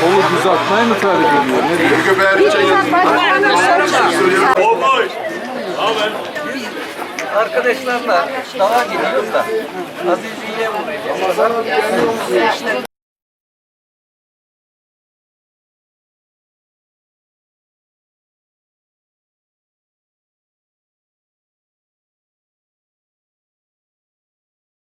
Kolu düzeltmeye mi talep ediyor? Ne diyor? Bizzat başkanım söylüyor. Arkadaşlarla dağa gidiyorum da Aziziye'ye uğrayacağım.